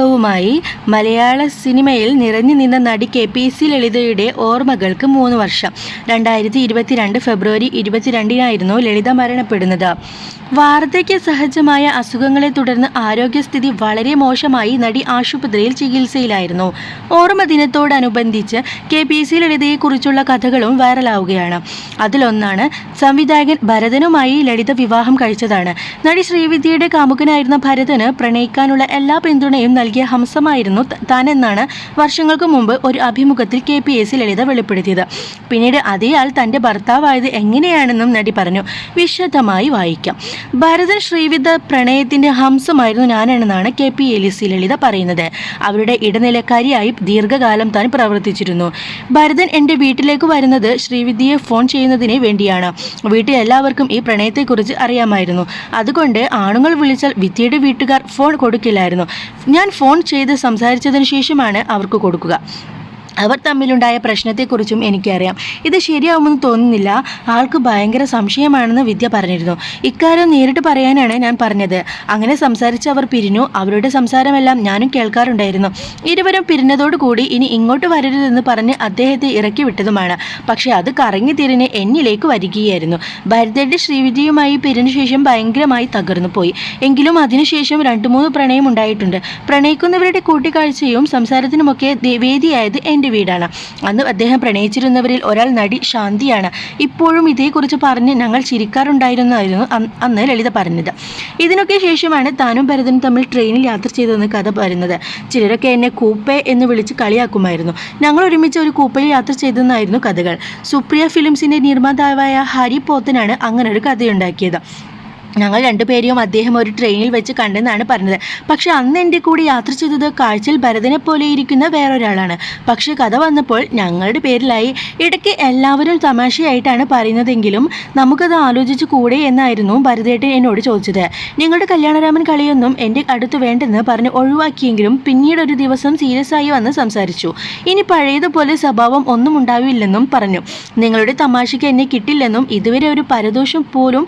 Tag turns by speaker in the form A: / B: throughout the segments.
A: വുമായി മലയാള സിനിമയിൽ നിറഞ്ഞു നിന്ന നടി കെ പി സി ലളിതയുടെ ഓർമ്മകൾക്ക് മൂന്ന് വർഷം. രണ്ടായിരത്തി ഇരുപത്തിരണ്ട് ഫെബ്രുവരി ഇരുപത്തിരണ്ടിനായിരുന്നു ലളിത മരണപ്പെടുന്നത്. വാർദ്ധക്യ സഹജമായ അസുഖങ്ങളെ തുടർന്ന് ആരോഗ്യസ്ഥിതി വളരെ മോശമായി നടി ആശുപത്രിയിൽ ചികിത്സയിലായിരുന്നു. ഓർമ്മ ദിനത്തോടനുബന്ധിച്ച് കെ പി സി ലളിതയെക്കുറിച്ചുള്ള കഥകളും വൈറലാവുകയാണ്. അതിലൊന്നാണ് സംവിധായകൻ ഭരതനുമായി ലളിത വിവാഹം കഴിച്ചതാണ്. നടി ശ്രീവിദ്യയുടെ കാമുകനായിരുന്ന ഭരതന് പ്രണയിക്കാനുള്ള എല്ലാ പിന്തുണയും നൽകിയ ഹംസമായിരുന്നു താനെന്നാണ് വർഷങ്ങൾക്ക് മുമ്പ് ഒരു അഭിമുഖത്തിൽ കെ പി എസ് ലളിത വെളിപ്പെടുത്തിയത്. പിന്നീട് അതേയാൾ തന്റെ ഭർത്താവായത് എങ്ങനെയാണെന്നും നടി പറഞ്ഞു. വിശദമായി വായിക്കാം. ഭരതൻ ശ്രീവിദ്യ പ്രണയത്തിന്റെ ഹംസമായിരുന്നു ഞാനെന്നാണ് K P A C Lalitha പറയുന്നത്. അവരുടെ ഇടനിലക്കാരിയായി ദീർഘകാലം താൻ പ്രവർത്തിച്ചിരുന്നു. ഭരതൻ എന്റെ വീട്ടിലേക്ക് വരുന്നത് ശ്രീവിദ്യയെ ഫോൺ ചെയ്യുന്നതിന് വേണ്ടിയാണ്. വീട്ടിൽ എല്ലാവർക്കും ഈ പ്രണയത്തെക്കുറിച്ച് അറിയാമായിരുന്നു. അതുകൊണ്ട് ആണുങ്ങൾ വിളിച്ചാൽ വിദ്യയുടെ വീട്ടുകാർ ഫോൺ കൊടുക്കില്ലായിരുന്നു. ഞാൻ ഫോൺ ചെയ്ത് സംസാരിച്ചതിന് ശേഷമാണ് അവർക്ക് കൊടുക്കുക. അവർ തമ്മിലുണ്ടായ പ്രശ്നത്തെക്കുറിച്ചും എനിക്കറിയാം. ഇത് ശരിയാവുമെന്ന് തോന്നുന്നില്ല. ആൾക്ക് ഭയങ്കര സംശയമാണെന്ന് വിദ്യ പറഞ്ഞിരുന്നു. ഇക്കാര്യം നേരിട്ട് പറയാനാണ് ഞാൻ പറഞ്ഞത്. അങ്ങനെ സംസാരിച്ച് അവർ പിരിഞ്ഞു. അവരുടെ സംസാരമെല്ലാം ഞാനും കേൾക്കാറുണ്ടായിരുന്നു. ഇരുവരും പിരിഞ്ഞതോടുകൂടി ഇനി ഇങ്ങോട്ട് വരരുതെന്ന് പറഞ്ഞ് അദ്ദേഹത്തെ ഇറക്കി വിട്ടതുമാണ്. പക്ഷേ അത് കറങ്ങി തിരിഞ്ഞ് എന്നിലേക്ക് വരികയായിരുന്നു. ഭരതയുടെ ശ്രീവിദ്യയുമായി പിരിഞ്ഞ ശേഷം ഭയങ്കരമായി തകർന്നു പോയി. എങ്കിലും അതിനുശേഷം രണ്ടു മൂന്ന് പ്രണയം ഉണ്ടായിട്ടുണ്ട് പ്രണയിക്കുന്നവരുടെ കൂട്ടിക്കാഴ്ചയും സംസാരത്തിനുമൊക്കെ വേദിയായത് എന്റെ വീടാണ്. അന്ന് അദ്ദേഹം പ്രണയിച്ചിരുന്നവരിൽ ഒരാൾ നടി ശാന്തിയാണ്. ഇപ്പോഴും ഇതേക്കുറിച്ച് പറഞ്ഞ് ഞങ്ങൾ ചിരിക്കാറുണ്ടായിരുന്നായിരുന്നു അന്ന് അന്ന് ലളിത പറഞ്ഞത്. ഇതിനൊക്കെ ശേഷമാണ് താനും ഭരതനും തമ്മിൽ ട്രെയിനിൽ യാത്ര ചെയ്തതെന്ന് കഥ പറയുന്നത്. ചിലരൊക്കെ എന്നെ കൂപ്പെ എന്ന് വിളിച്ച് കളിയാക്കുമായിരുന്നു. ഞങ്ങൾ ഒരുമിച്ച് ഒരു കൂപ്പയിൽ യാത്ര ചെയ്തെന്നായിരുന്നു കഥകൾ. സുപ്രിയ ഫിലിംസിന്റെ നിർമ്മാതാവായ ഹരി പോത്തനാണ് അങ്ങനെ ഒരു കഥയുണ്ടാക്കിയത്. ഞങ്ങൾ രണ്ടുപേരെയും അദ്ദേഹം ഒരു ട്രെയിനിൽ വെച്ച് കണ്ടെന്നാണ് പറഞ്ഞത്. പക്ഷെ അന്ന് എന്റെ കൂടെ യാത്ര ചെയ്തത് കാഴ്ചയിൽ ഭരതനെ പോലെ ഇരിക്കുന്ന വേറൊരാളാണ്. പക്ഷെ കഥ വന്നപ്പോൾ ഞങ്ങളുടെ പേരിലായി ഇടയ്ക്ക് എല്ലാവരും തമാശയായിട്ടാണ് പറയുന്നതെങ്കിലും നമുക്കത് ആലോചിച്ച് കൂടെ എന്നായിരുന്നു ഭരതേട്ടൻ എന്നോട് ചോദിച്ചത്. നിങ്ങളുടെ കല്യാണരാമൻ കളിയൊന്നും എന്റെ അടുത്ത് വേണ്ടെന്ന് പറഞ്ഞ് ഒഴിവാക്കിയെങ്കിലും പിന്നീട് ഒരു ദിവസം സീരിയസ് ആയി വന്ന് സംസാരിച്ചു. ഇനി പഴയതുപോലെ സ്വഭാവം ഒന്നും ഉണ്ടാവില്ലെന്നും പറഞ്ഞു. നിങ്ങളുടെ തമാശയ്ക്ക് എന്നെ കിട്ടില്ലെന്നും ഇതുവരെ ഒരു പരദോഷം പോലും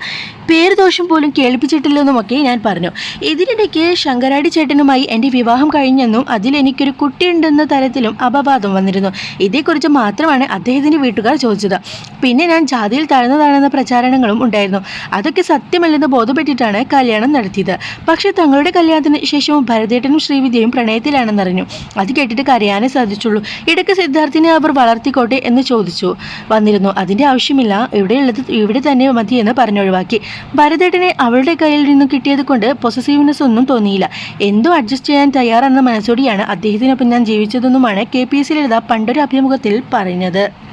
A: പേരുദോഷം പോലും കേൾപ്പിച്ചിട്ടില്ലെന്നുമൊക്കെ ഞാൻ പറഞ്ഞു. ഇതിനിടയ്ക്ക് ശങ്കരാടി ചേട്ടനുമായി എന്റെ വിവാഹം കഴിഞ്ഞെന്നും അതിൽ എനിക്കൊരു കുട്ടിയുണ്ടെന്ന തരത്തിലും അപവാദം വന്നിരുന്നു. ഇതേക്കുറിച്ച് മാത്രമാണ് അദ്ദേഹത്തിന്റെ വീട്ടുകാർ ചോദിച്ചത്. പിന്നെ ഞാൻ ജാതിയിൽ താഴ്ന്നതാണെന്ന പ്രചാരണങ്ങളും ഉണ്ടായിരുന്നു. അതൊക്കെ സത്യമല്ലെന്ന് ബോധപ്പെട്ടിട്ടാണ് കല്യാണം നടത്തിയത്. പക്ഷേ തങ്ങളുടെ കല്യാണത്തിന് ശേഷവും ഭരതേട്ടനും ശ്രീവിദ്യയും പ്രണയത്തിലാണെന്നറിഞ്ഞു. അത് കേട്ടിട്ട് കരയാനേ സാധിച്ചുള്ളൂ. ഇടയ്ക്ക് സിദ്ധാർത്ഥിനെ അവർ വളർത്തിക്കോട്ടെ എന്ന് ചോദിച്ചു. വന്നിരുന്നു. അതിന്റെ ആവശ്യമില്ല. ഇവിടെയുള്ളത് ഇവിടെ തന്നെ മതിയെന്ന് പറഞ്ഞൊഴിവാക്കി. ഭരതേട്ടനെ അവളുടെ കയ്യിൽ നിന്ന് കിട്ടിയത് കൊണ്ട് പൊസസീവ്നെസ് ഒന്നും തോന്നിയില്ല. എന്തോ അഡ്ജസ്റ്റ് ചെയ്യാൻ തയ്യാറെന്ന മനസ്സോടിയാണ് അദ്ദേഹത്തിനൊപ്പം ഞാൻ ജീവിച്ചതെന്നുമാണ് കെ പി എസ് ലളിത പണ്ടൊരു അഭിമുഖത്തിൽ പറഞ്ഞത്